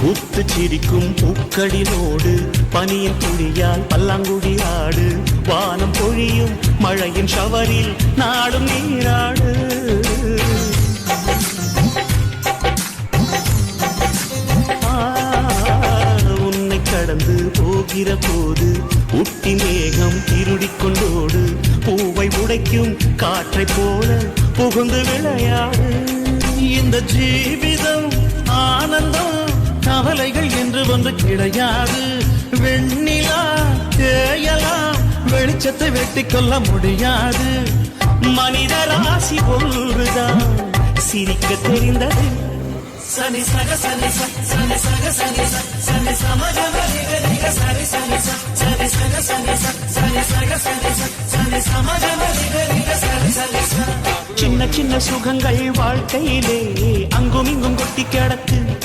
பூத்து சிரிக்கும் பூக்களினோடு பனியின் துளியால் பல்லாங்குழி ஆடு வானம் பொழியும் மழையின் ஷவரில் நாடும் நீராடு. உன்னை கடந்து போகிற போது உட்டி மேகம் திருடிக் கொண்டோடு பூவை உடைக்கும் காற்றை போல புகுந்து விளையாடு. இந்த ஜீவி ஒன்று கிடையாது. வெண்ணிலா தேயலாம் வெளிச்சத்தை வெட்டி கொள்ள முடியாது. மனித ராசி ஒன்றுதான். சிரிக்க தெரிந்தது. சனி சக சனி சனி சக சனி சனி சமக சரி சனி சனி சக சனி சனி சக சனி சனி சமக சரி சனி சின்ன சின்ன சுகங்கள் வாழ்க்கையிலே அங்கும் இங்கும் கொட்டி கிடக்கு.